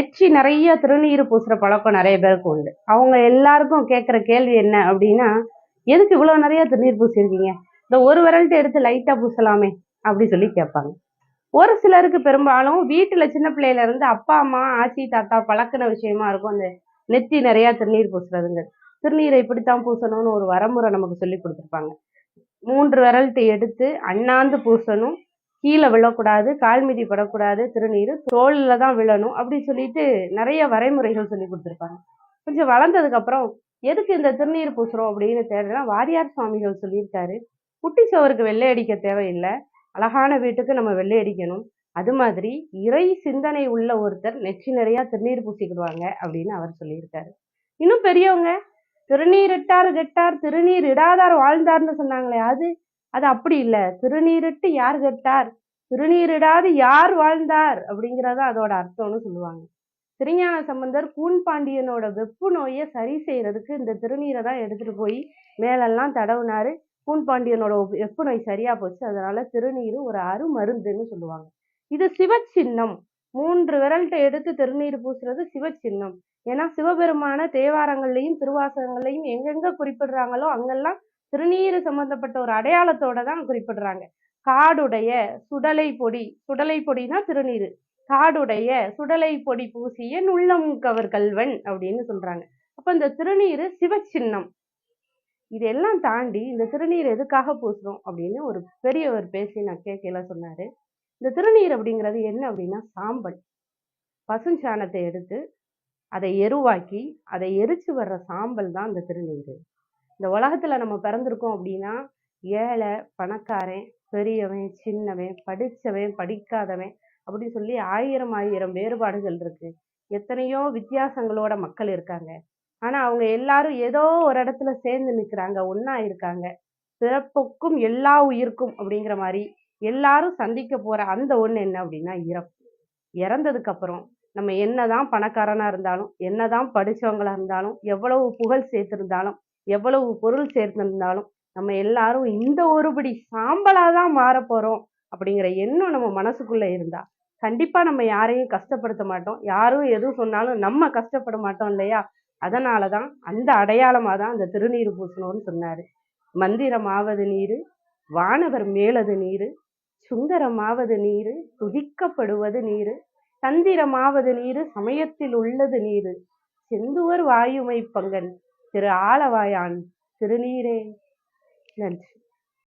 நெற்றி நிறைய திருநீர் பூசுற பழக்கம் நிறைய பேருக்கு உண்டு. அவங்க எல்லாருக்கும் கேட்குற கேள்வி என்ன அப்படின்னா எதுக்கு இவ்வளவு நிறைய திருநீர் பூசிருக்கீங்க? இந்த ஒரு விரல்ட்டு எடுத்து லைட்டா பூசலாமே அப்படி சொல்லி கேட்பாங்க. ஒரு சிலருக்கு பெரும்பாலும் வீட்டுல சின்ன பிள்ளையில இருந்து அப்பா அம்மா ஆச்சி தாத்தா பழக்கின விஷயமா இருக்கும் அந்த நெத்தி நிறைய திருநீர் பூசுறதுங்க. திருநீரை இப்படித்தான் பூசணும்னு ஒரு வரமுறை நமக்கு சொல்லி கொடுத்துருப்பாங்க. மூன்று விரல்ட்டு எடுத்து அண்ணாந்து பூசணும். கீழே விழக்கூடாது கால் மீதி படக்கூடாது திருநீர் தோளில் தான் விழணும் அப்படி சொல்லிட்டு நிறைய வரைமுறைகள் சொல்லி கொடுத்துருப்பாங்க. கொஞ்சம் வளர்ந்ததுக்கப்புறம் எதுக்கு இந்த திருநீர் பூசுறோம் அப்படின்னு தேடுனா வாரியார் சுவாமிகள் சொல்லியிருக்காரு. குட்டி சவருக்கு வெள்ளை அடிக்க தேவையில்லை. அழகான வீட்டுக்கு நம்ம வெள்ளை அடிக்கணும். அது மாதிரி இறை சிந்தனை உள்ள ஒருத்தர் நெற்றி நிறையா திருநீர் பூசிக்கிடுவாங்க அப்படின்னு அவர் சொல்லியிருக்காரு. இன்னும் பெரியவங்க திருநீர் இட்டார் கெட்டார் திருநீர் இடாதார் வாழ்ந்தார்னு சொன்னாங்களே அது அது அப்படி இல்லை. திருநீரிட்டு யார் கெட்டார்? திருநீரிடாது யார் வாழ்ந்தார்? அப்படிங்கிறத அதோட அர்த்தம்னு சொல்லுவாங்க. திருஞான சம்பந்தர் கூன் பாண்டியனோட வெப்பு நோயை சரி செய்யறதுக்கு இந்த திருநீரை தான் எடுத்துட்டு போய் மேலெல்லாம் தடவுனாரு. கூன் பாண்டியனோட வெப்பு நோய் சரியா போச்சு. அதனால திருநீர் ஒரு அருமருந்துன்னு சொல்லுவாங்க. இது சிவச்சின்னம். மூன்று விரல்கிட்ட எடுத்து திருநீர் பூசுறது சிவச்சின்னம். ஏன்னா சிவபெருமான தேவாரங்கள்லையும் திருவாசகங்கள்லையும் எங்கெங்க குறிப்பிடுறாங்களோ அங்கெல்லாம் திருநீர் சம்பந்தப்பட்ட ஒரு அடையாளத்தோட தான் குறிப்பிடுறாங்க. காடுடைய சுடலை பொடி சுடலை பொடினா திருநீர். காடுடைய சுடலை பொடி பூசிய நுள்ளம் கவர் கல்வன் அப்படின்னு சொல்றாங்க. அப்ப இந்த திருநீர் சிவச்சின்னம். இதெல்லாம் தாண்டி இந்த திருநீர் எதுக்காக பூசுறோம் அப்படின்னு ஒரு பெரியவர் பேசி நான் கேட்கல சொன்னாரு. இந்த திருநீர் அப்படிங்கிறது என்ன அப்படின்னா சாம்பல். பசுஞ்சாணத்தை எடுத்து அதை எருவாக்கி அதை எரிச்சு வர்ற சாம்பல் தான் இந்த திருநீர். இந்த உலகத்துல நம்ம பிறந்திருக்கோம் அப்படின்னா ஏழை பணக்காரன் பெரியவன் சின்னவன் படித்தவன் படிக்காதவன் அப்படின்னு சொல்லி ஆயிரம் ஆயிரம் வேறுபாடுகள் இருக்கு. எத்தனையோ வித்தியாசங்களோட மக்கள் இருக்காங்க. ஆனா அவங்க எல்லாரும் ஏதோ ஒரு இடத்துல சேர்ந்து நிற்கிறாங்க ஒன்றா இருக்காங்க. பிறப்புக்கும் எல்லா உயிர்க்கும் அப்படிங்கிற மாதிரி எல்லாரும் சந்திக்க போற அந்த ஒண்ணு என்ன அப்படின்னா இறப்பு. இறந்ததுக்கு அப்புறம் நம்ம என்னதான் பணக்காரனா இருந்தாலும் என்னதான் படிச்சவங்களா இருந்தாலும் எவ்வளவு புகழ் சேர்த்திருந்தாலும் எவ்வளவு பொருள் சேர்ந்திருந்தாலும் நம்ம எல்லாரும் இந்த ஒருபடி சாம்பலாக தான் மாற போகிறோம் அப்படிங்கிற எண்ணம் நம்ம மனசுக்குள்ளே இருந்தால் கண்டிப்பாக நம்ம யாரையும் கஷ்டப்படுத்த மாட்டோம். யாரும் எதுவும் சொன்னாலும் நம்ம கஷ்டப்பட மாட்டோம் இல்லையா? அதனாலதான் அந்த அடையாளமாக தான் அந்த திருநீர் பூசணும்னு சொன்னார். மந்திரமாவது நீர் வானவர் மேலது நீர் சுந்தரமாவது நீர் துதிக்கப்படுவது நீர் தந்திரமாவது நீர் சமயத்தில் உள்ளது நீர் செந்துவர் வாயுமை பங்கன் திரு ஆலவாயான் திருநீரே. நன்றி.